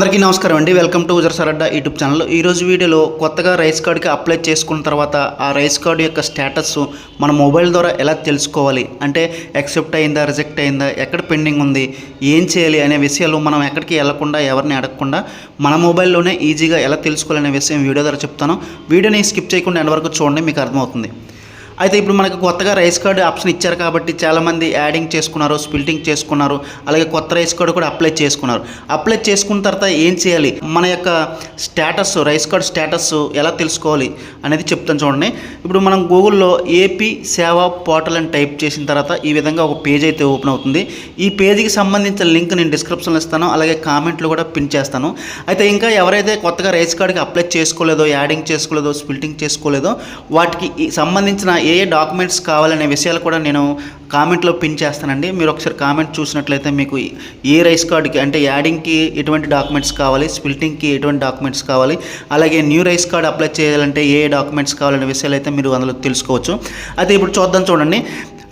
అందరికీ నమస్కారం అండి. వెల్కమ్ టు ఉజర్ సరడ్డా యూట్యూబ్ ఛానల్. ఈరోజు వీడియోలో కొత్తగా రైస్ కార్డ్కి అప్లై చేసుకున్న తర్వాత ఆ రైస్ కార్డు యొక్క స్టేటస్ మన మొబైల్ ద్వారా ఎలా తెలుసుకోవాలి? అంటే యాక్సెప్ట్ అయిందా రిజెక్ట్ అయిందా ఎక్కడ పెండింగ్ ఉంది ఏం చేయాలి అనే విషయాలు మనం ఎక్కడికి వెళ్ళకుండా ఎవరిని అడగకుండా మన మొబైల్లోనే ఈజీగా ఎలా తెలుసుకోవాలనే విషయం వీడియో ద్వారా చెప్తాను. వీడియోని స్కిప్ చేయకుండా ఎంతవరకు చూడండి మీకు అర్థమవుతుంది. అయితే ఇప్పుడు మనకు కొత్తగా రైస్ కార్డు ఆప్షన్ ఇచ్చారు కాబట్టి చాలామంది యాడింగ్ చేసుకున్నారు స్పిల్టింగ్ చేసుకున్నారు అలాగే కొత్త రైస్ కార్డు కూడా అప్లై చేసుకున్నారు. అప్లై చేసుకున్న తర్వాత ఏం చేయాలి? మన యొక్క స్టేటస్ రైస్ కార్డు స్టేటస్ ఎలా తెలుసుకోవాలి అనేది చెప్తాను చూడండి. ఇప్పుడు మనం గూగుల్లో ఏపీ సేవా పోర్టల్ అని టైప్ చేసిన తర్వాత ఈ విధంగా ఒక పేజ్ అయితే ఓపెన్ అవుతుంది. ఈ పేజీకి సంబంధించిన లింక్ నేను డిస్క్రిప్షన్లో ఇస్తాను అలాగే కామెంట్లు కూడా పిన్ చేస్తాను. అయితే ఇంకా ఎవరైతే కొత్తగా రైస్ కార్డుకి అప్లై చేసుకోలేదో యాడింగ్ చేసుకోలేదో స్పిల్టింగ్ చేసుకోలేదో వాటికి సంబంధించిన ఏ ఏ డాక్యుమెంట్స్ కావాలనే విషయాలు కూడా నేను కామెంట్లో పిన్ చేస్తానండి. మీరు ఒకసారి కామెంట్ చూసినట్లయితే మీకు ఏ రైస్ కార్డ్కి అంటే యాడింగ్కి ఎటువంటి డాక్యుమెంట్స్ కావాలి స్పిల్టింగ్కి ఎటువంటి డాక్యుమెంట్స్ కావాలి అలాగే న్యూ రైస్ కార్డ్ అప్లై చేయాలంటే ఏ ఏ డాక్యుమెంట్స్ కావాలనే విషయాలు అయితే మీరు అందులో తెలుసుకోవచ్చు. అయితే ఇప్పుడు చూద్దాం చూడండి.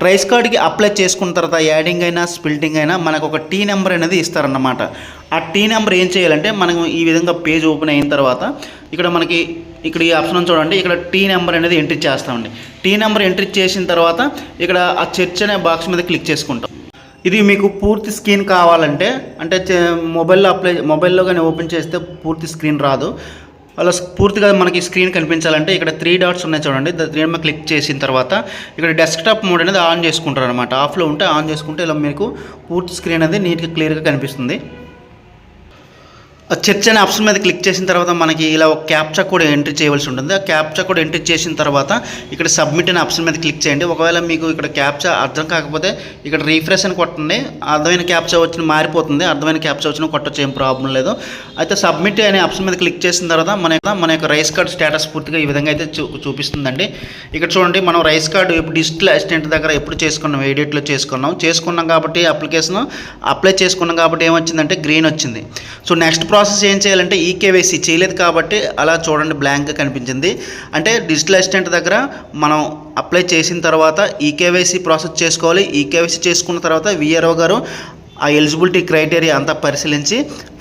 రైస్ కార్డ్కి అప్లై చేసుకున్న తర్వాత యాడింగ్ అయినా స్పిల్టింగ్ అయినా మనకు ఒక టీ నెంబర్ అనేది ఇస్తారన్నమాట. ఆ టీ నెంబర్ ఏం చేయాలంటే మనం ఈ విధంగా పేజ్ ఓపెన్ అయిన తర్వాత ఇక్కడ మనకి ఇక్కడ ఈ ఆప్షన్ చూడండి. ఇక్కడ టీ నెంబర్ అనేది ఎంట్రీ చేస్తామండి. టీ నెంబర్ ఎంట్రీ చేసిన తర్వాత ఇక్కడ ఆ చర్చ్ అనే బాక్స్ మీద క్లిక్ చేసుకుంటాం. ఇది మీకు పూర్తి స్క్రీన్ కావాలంటే అంటే మొబైల్లో అప్లై మొబైల్లో కానీ ఓపెన్ చేస్తే పూర్తి స్క్రీన్ రాదు. అలా పూర్తిగా మనకి స్క్రీన్ కనిపించాలంటే ఇక్కడ త్రీ డాట్స్ ఉన్నాయి చూడండి. దా- త్రీ మీద క్లిక్ చేసిన తర్వాత ఇక్కడ డెస్క్టాప్ మోడ్ అనేది ఆన్ చేసుకుంటారు అనమాట ఆఫ్లో ఉంటే ఆన్ చేసుకుంటే ఇలా మీకు పూర్తి స్క్రీన్ అనేది నీట్గా క్లియర్గా కనిపిస్తుంది. చర్చ్ అనే ఆప్షన్ మీద క్లిక్ చేసిన తర్వాత మనకి ఇలా ఒక క్యాప్చా కోడ్ ఎంట్రీ చేయవలసి ఉంటుంది. ఆ క్యాప్చా కోడ్ ఎంట్రీ చేసిన తర్వాత ఇక్కడ సబ్మిట్ అనే ఆప్షన్ మీద క్లిక్ చేయండి. ఒకవేళ మీకు ఇక్కడ క్యాప్చా అర్థం కాకపోతే ఇక్కడ రీఫ్రెష్ అని కొట్టండి. అర్థమైన క్యాప్చా వచ్చిన మారిపోతుంది. అర్థమైన క్యాప్చా వచ్చిన కొట్టచ్చు ఏం ప్రాబ్లం లేదు. అయితే సబ్మిట్ అనే ఆప్షన్ మీద క్లిక్ చేసిన తర్వాత మన యొక్క మన యొక్క రైస్ కార్డ్ స్టేటస్ పూర్తిగా ఈ విధంగా అయితే చూ చూపిస్తుందండి. ఇక్కడ చూడండి మనం రైస్ కార్డు ఇప్పుడు డిజిటల్ అసిస్టెంట్ దగ్గర ఎప్పుడు చేసుకున్నాం? ఏ డేట్లో చేసుకున్నాం? చేసుకున్నాం కాబట్టి అప్లికేషన్ అప్లై చేసుకున్నాం కాబట్టి ఏమొచ్చిందంటే గ్రీన్ వచ్చింది. సో నెక్స్ట్ ప్రాసెస్ ఏం చేయాలంటే ఈకేవైసీ చేయలేదు కాబట్టి అలా చూడండి బ్లాంక్గా కనిపించింది. అంటే డిజిటల్ అసిస్టెంట్ దగ్గర మనం అప్లై చేసిన తర్వాత ఈకేవైసీ ప్రాసెస్ చేసుకోవాలి. ఈకేవైసీ చేసుకున్న తర్వాత విఆర్ఓ గారు ఆ ఎలిజిబిలిటీ క్రైటీరియా అంతా పరిశీలించి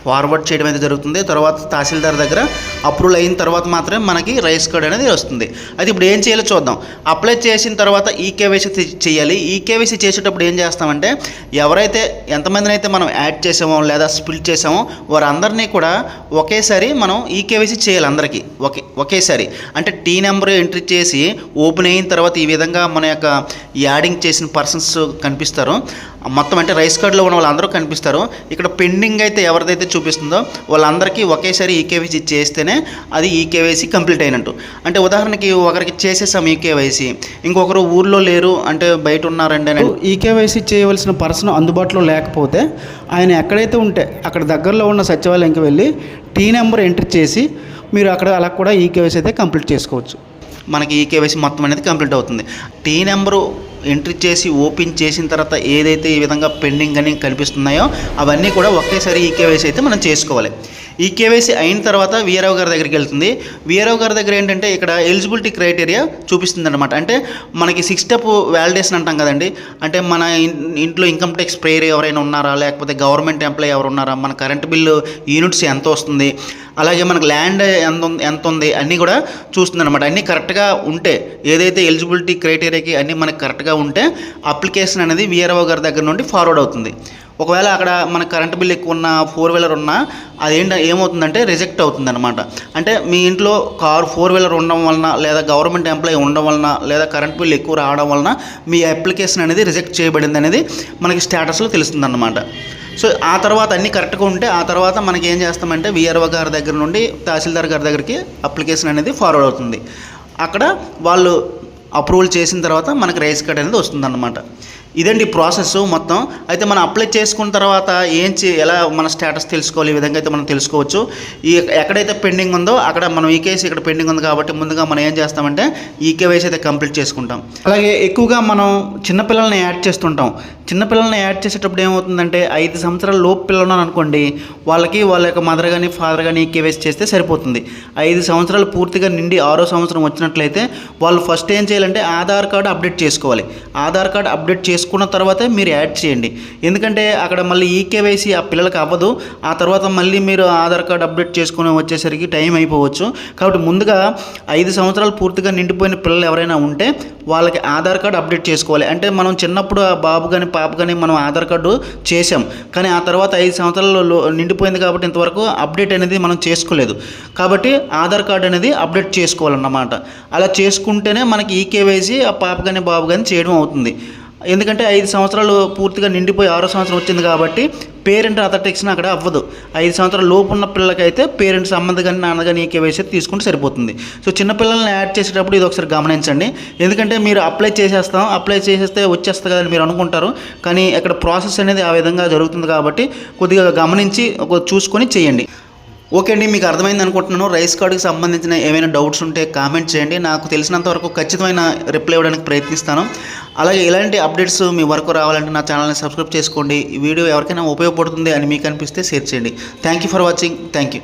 ఫార్వర్డ్ చేయడం అయితే జరుగుతుంది. తర్వాత తహసీల్దార్ దగ్గర అప్రూవల్ అయిన తర్వాత మాత్రమే మనకి రైస్ కార్డ్ అనేది వస్తుంది. అయితే ఇప్పుడు ఏం చేయాలో చూద్దాం. అప్లై చేసిన తర్వాత ఈకేవైసీ చేయాలి. ఈకేవైసీ చేసేటప్పుడు ఏం చేస్తామంటే ఎవరైతే ఎంతమందిని అయితే మనం యాడ్ చేసామో లేదా స్ప్లిట్ చేసామో వారందరినీ కూడా ఒకేసారి మనం ఈకేవైసీ చేయాలి అందరికీ. ఒకే ఒకేసారి. అంటే టీ నెంబర్ ఎంట్రీ చేసి ఓపెన్ అయిన తర్వాత ఈ విధంగా మన యొక్క యాడింగ్ చేసిన పర్సన్స్ కనిపిస్తారు. మొత్తం అంటే రైస్ కార్డులో ఉన్న వాళ్ళందరూ కనిపిస్తారు. ఇక్కడ పెండింగ్ అయితే ఎవరిదైతే చూపిస్తుందో వాళ్ళందరికీ ఒకేసారి ఈకేవైసీ చేస్తేనే అది ఈకేవైసీ కంప్లీట్ అయినట్టు. అంటే ఉదాహరణకి ఒకరికి చేసేసాం ఈకేవైసీ ఇంకొకరు ఊర్లో లేరు అంటే బయట ఉన్నారండి అని. ఈకేవైసీ చేయవలసిన పర్సన్ అందుబాటులో లేకపోతే ఆయన ఎక్కడైతే ఉంటే అక్కడ దగ్గరలో ఉన్న సచివాలయంకి వెళ్ళి టీ నెంబర్ ఎంట్రీ చేసి మీరు అక్కడ అలా కూడా ఈకేవైసీ అయితే కంప్లీట్ చేసుకోవచ్చు. మనకి ఈ కేవైసీ మొత్తం అనేది కంప్లీట్ అవుతుంది. టీ నెంబరు ఎంట్రీ చేసి ఓపెన్ చేసిన తర్వాత ఏదైతే ఈ విధంగా పెండింగ్ అని కనిపిస్తున్నాయో అవన్నీ కూడా ఒకేసారి ఈ కేవైసీ అయితే మనం చేసుకోవాలి. ఈ కేవైసీ అయిన తర్వాత వీఆర్ఓ గారి దగ్గరికి వెళ్తుంది. వీఆర్ఓ గారి దగ్గర ఏంటంటే ఇక్కడ ఎలిజిబిలిటీ క్రైటీరియా చూపిస్తుంది అనమాట అంటే మనకి సిక్స్ స్టెప్ వ్యాలిడేషన్ అంటాం కదండి. అంటే మన ఇంట్లో ఇన్కమ్ ట్యాక్స్ ప్రేయర్ ఎవరైనా ఉన్నారా? లేకపోతే గవర్నమెంట్ ఎంప్లాయీ ఎవరు ఉన్నారా? మన కరెంట్ బిల్లు యూనిట్స్ ఎంత వస్తుంది? అలాగే మనకు ల్యాండ్ ఎంత ఉంది ఎంత ఉంది? అన్నీ కూడా చూస్తుంది అనమాట అన్నీ కరెక్ట్గా ఉంటే ఏదైతే ఎలిజిబిలిటీ క్రైటీరియాకి అన్నీ మనకు కరెక్ట్గా ఉంటే అప్లికేషన్ అనేది వీఆర్ఓ గారి దగ్గర నుండి ఫార్వర్డ్ అవుతుంది. ఒకవేళ అక్కడ మన కరెంట్ బిల్ ఎక్కువ ఉన్న ఫోర్ వీలర్ ఉన్నా అదేంట ఏమవుతుందంటే రిజెక్ట్ అవుతుంది అనమాట అంటే మీ ఇంట్లో కార్ ఫోర్ వీలర్ ఉండడం వలన లేదా గవర్నమెంట్ ఎంప్లాయీ ఉండడం వలన లేదా కరెంట్ బిల్ ఎక్కువ రావడం వలన మీ అప్లికేషన్ అనేది రిజెక్ట్ చేయబడింది అనేది మనకి స్టేటస్లో తెలుస్తుంది అనమాట సో ఆ తర్వాత అన్నీ కరెక్ట్గా ఉంటే ఆ తర్వాత మనకి ఏం చేస్తామంటే విఆర్ఓ గారి దగ్గర నుండి తహసీల్దార్ గారి దగ్గరికి అప్లికేషన్ అనేది ఫార్వర్డ్ అవుతుంది. అక్కడ వాళ్ళు అప్రూవల్ చేసిన తర్వాత మనకి రైస్ కార్డ్ అనేది వస్తుందన్నమాట. ఇదండి ప్రాసెస్ మొత్తం. అయితే మనం అప్లై చేసుకున్న తర్వాత ఏం చే ఎలా మన స్టేటస్ తెలుసుకోవాలి ఈ విధంగా అయితే మనం తెలుసుకోవచ్చు. ఈ ఎక్కడైతే పెండింగ్ ఉందో అక్కడ మనం ఈ కేసు ఇక్కడ పెండింగ్ ఉంది కాబట్టి ముందుగా మనం ఏం చేస్తామంటే ఈ కేవైసీ అయితే కంప్లీట్ చేసుకుంటాం. అలాగే ఎక్కువగా మనం చిన్నపిల్లల్ని యాడ్ చేస్తుంటాం. చిన్నపిల్లల్ని యాడ్ చేసేటప్పుడు ఏమవుతుందంటే ఐదు సంవత్సరాల లోపు పిల్లలు ఉన్నారు అనుకోండి వాళ్ళకి వాళ్ళ యొక్క మదర్ కానీ ఫాదర్ కానీ కేవైసీ చేస్తే సరిపోతుంది. ఐదు సంవత్సరాలు పూర్తిగా నిండి ఆరో సంవత్సరం వచ్చినట్లయితే వాళ్ళు ఫస్ట్ ఏం చేయాలంటే ఆధార్ కార్డు అప్డేట్ చేసుకోవాలి. ఆధార్ కార్డు అప్డేట్ చేసుకున్న చేసుకున్న తర్వాతే మీరు యాడ్ చేయండి. ఎందుకంటే అక్కడ మళ్ళీ ఈకేవైసీ ఆ పిల్లలకి అవ్వదు. ఆ తర్వాత మళ్ళీ మీరు ఆధార్ కార్డ్ అప్డేట్ చేసుకుని వచ్చేసరికి టైం అయిపోవచ్చు. కాబట్టి ముందుగా ఐదు సంవత్సరాలు పూర్తిగా నిండిపోయిన పిల్లలు ఎవరైనా ఉంటే వాళ్ళకి ఆధార్ కార్డు అప్డేట్ చేసుకోవాలి. అంటే మనం చిన్నప్పుడు ఆ బాబు కానీ పాప కానీ మనం ఆధార్ కార్డు చేసాం కానీ ఆ తర్వాత ఐదు సంవత్సరాలు నిండిపోయింది కాబట్టి ఇంతవరకు అప్డేట్ అనేది మనం చేసుకోలేదు. కాబట్టి ఆధార్ కార్డు అనేది అప్డేట్ చేసుకోవాలన్నమాట. అలా చేసుకుంటేనే మనకి ఈ కేవైసీ ఆ పాప కానీ బాబు కానీ చేయడం అవుతుంది. ఎందుకంటే ఐదు సంవత్సరాలు పూర్తిగా నిండిపోయి ఆరో సంవత్సరం వచ్చింది కాబట్టి పేరెంట్ అథర్టిక్స్ని అక్కడ అవ్వదు. ఐదు సంవత్సరాల లోపు ఉన్న పిల్లలకైతే పేరెంట్స్ అమ్మది కానీ నాన్న కానీ ఈ కేవైసీ తీసుకుంటే సరిపోతుంది. సో చిన్నపిల్లల్ని యాడ్ చేసేటప్పుడు ఇది ఒకసారి గమనించండి. ఎందుకంటే మీరు అప్లై చేసేస్తాం అప్లై చేసేస్తే వచ్చేస్తుంది కదని మీరు అనుకుంటారు. కానీ అక్కడ ప్రాసెస్ అనేది ఆ విధంగా జరుగుతుంది కాబట్టి కొద్దిగా గమనించి ఒక చూసుకొని చేయండి. ఓకే అండి మీకు అర్థమైంది అనుకుంటున్నాను. రైస్ కార్డుకి సంబంధించిన ఏమైనా డౌట్స్ ఉంటే కామెంట్ చేయండి. నాకు తెలిసినంత వరకు ఖచ్చితమైన రిప్లై ఇవ్వడానికి ప్రయత్నిస్తాను. అలాగే ఇలాంటి అప్డేట్స్ మీ వరకు రావాలంటే నా ఛానల్ని సబ్స్క్రైబ్ చేసుకోండి. ఈ వీడియో ఎవరికైనా ఉపయోగపడుతుంది అని మీకు అనిపిస్తే షేర్ చేయండి. Thank you for watching thank you